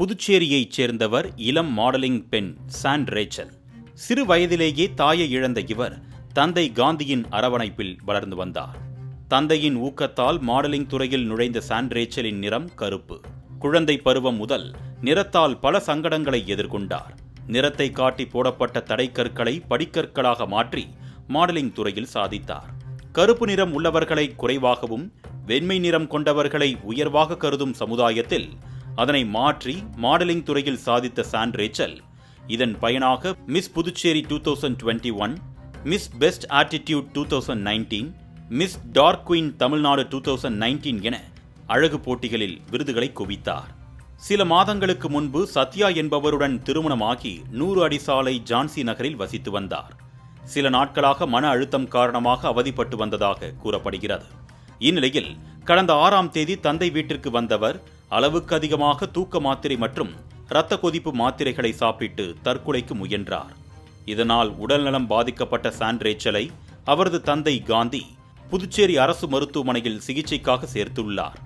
புதுச்சேரியைச் சேர்ந்தவர் இளம் மாடலிங் பெண் சான் ரேச்சல். சிறு வயதிலேயே தாயை இழந்த இவர் தந்தை காந்தியின் அரவணைப்பில் வளர்ந்து வந்தார். தந்தையின் ஊக்கத்தால் மாடலிங் துறையில் நுழைந்த சான் ரேச்சலின் நிறம் கருப்பு. குழந்தை பருவம் முதல் நிறத்தால் பல சங்கடங்களை எதிர்கொண்டார். நிறத்தை காட்டி போடப்பட்ட தடைக்கற்களை படிக்கற்களாக மாற்றி மாடலிங் துறையில் சாதித்தார். கருப்பு நிறம் உள்ளவர்களை குறைவாகவும் வெண்மை நிறம் கொண்டவர்களை உயர்வாக கருதும் சமுதாயத்தில் அதனை மாற்றி மாடலிங் துறையில் சாதித்த சான் ரேச்சல். இதன் பயனாக Miss Puducherry two thousand twenty one Miss best attitude two thousand nineteen Miss dark queen Tamil Nadu two thousand nineteen என அழகு போட்டிகளில் விருதுகளை குவித்தார். சில மாதங்களுக்கு முன்பு சத்யா என்பவருடன் திருமணமாகி நூறு அடி சாலை ஜான்சி நகரில் வசித்து வந்தார். சில நாட்களாக மன அழுத்தம் காரணமாக அவதிப்பட்டு வந்ததாக கூறப்படுகிறது. இந்நிலையில் கடந்த ஆறாம் தேதி தந்தை வீட்டிற்கு வந்தவர் அளவுக்கு அதிகமாக தூக்க மாத்திரை மற்றும் இரத்த கொதிப்பு மாத்திரைகளை சாப்பிட்டு தற்கொலைக்கு முயன்றார். இதனால் உடல்நலம் பாதிக்கப்பட்ட சான் ரேச்சலை அவரது தந்தை காந்தி புதுச்சேரி அரசு மருத்துவமனையில் சிகிச்சைக்காக சேர்த்துள்ளார்.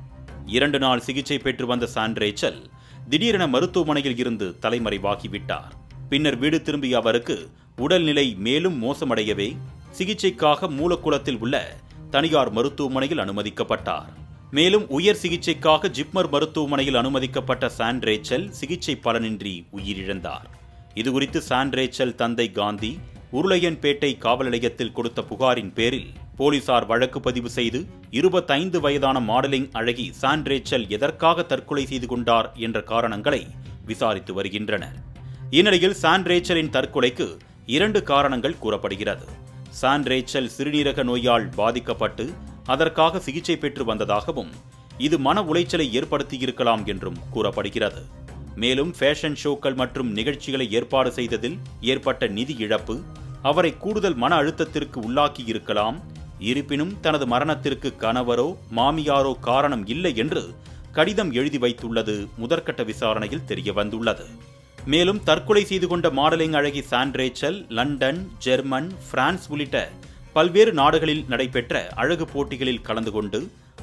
இரண்டு நாள் சிகிச்சை பெற்று வந்த சான் ரேச்சல் திடீரென மருத்துவமனையில் இருந்து தலைமறைவாகிவிட்டார். பின்னர் வீடு திரும்பிய அவருக்கு உடல்நிலை மேலும் மோசமடையவே சிகிச்சைக்காக மூலக்குளத்தில் உள்ள தனியார் மருத்துவமனையில் அனுமதிக்கப்பட்டார். மேலும் உயர் சிகிச்சைக்காக ஜிப்மர் மருத்துவமனையில் அனுமதிக்கப்பட்ட சான் ரேச்சல் சிகிச்சை பலனின்றி உயிரிழந்தார். இதுகுறித்து சான் ரேச்சல் தந்தை காந்தி உருளையன்பேட்டை காவல் நிலையத்தில் கொடுத்த புகாரின் பேரில் போலீசார் வழக்கு பதிவு செய்து இருபத்தைந்து வயதான மாடலிங் அழகி சான் ரேச்சல் எதற்காக தற்கொலை செய்து கொண்டார் என்ற காரணங்களை விசாரித்து வருகின்றனர். இந்நிலையில் சான் ரேச்சலின் தற்கொலைக்கு இரண்டு காரணங்கள் கூறப்படுகிறது. சான் ரேச்சல் சிறுநீரக நோயால் பாதிக்கப்பட்டு அதற்காக சிகிச்சை பெற்று வந்ததாகவும் இது மன உளைச்சலை ஏற்படுத்தியிருக்கலாம் என்றும் கூறப்படுகிறது. மேலும் ஃபேஷன் ஷோக்கள் மற்றும் நிகழ்ச்சிகளை ஏற்பாடு செய்ததில் ஏற்பட்ட நிதி இழப்பு அவரை கூடுதல் மன அழுத்தத்திற்கு உள்ளாக்கி இருக்கலாம் இருப்பினும் தனது மரணத்திற்கு கணவரோ மாமியாரோ காரணம் இல்லை என்று கடிதம் எழுதி வைத்துள்ளது முதற்கட்ட விசாரணையில் தெரிய வந்துள்ளது மேலும் தற்கொலை செய்து கொண்ட மாடலிங் அழகி சான்ரேச்சல் லண்டன் ஜெர்மன் பிரான்ஸ் உள்ளிட்ட பல்வேறு நாடுகளில் நடைபெற்ற அழகு போட்டிகளில் கலந்து கொண்டு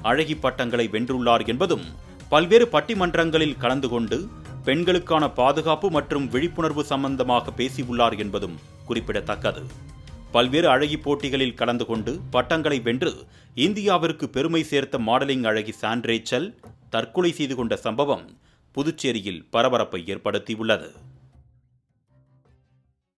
அழகி பட்டங்களை வென்றுள்ளார் என்பதும் பல்வேறு பட்டிமன்றங்களில் கலந்து கொண்டு பெண்களுக்கான பாதுகாப்பு மற்றும் விழிப்புணர்வு சம்பந்தமாக பேசியுள்ளார் என்பதும் குறிப்பிடத்தக்கது. பல்வேறு அழகி போட்டிகளில் கலந்து கொண்டு பட்டங்களை வென்று இந்தியாவிற்கு பெருமை சேர்த்த மாடலிங் அழகி சான்ரேச்சல் தற்கொலை செய்து கொண்ட சம்பவம் புதுச்சேரியில் பரபரப்பை ஏற்படுத்தியுள்ளது.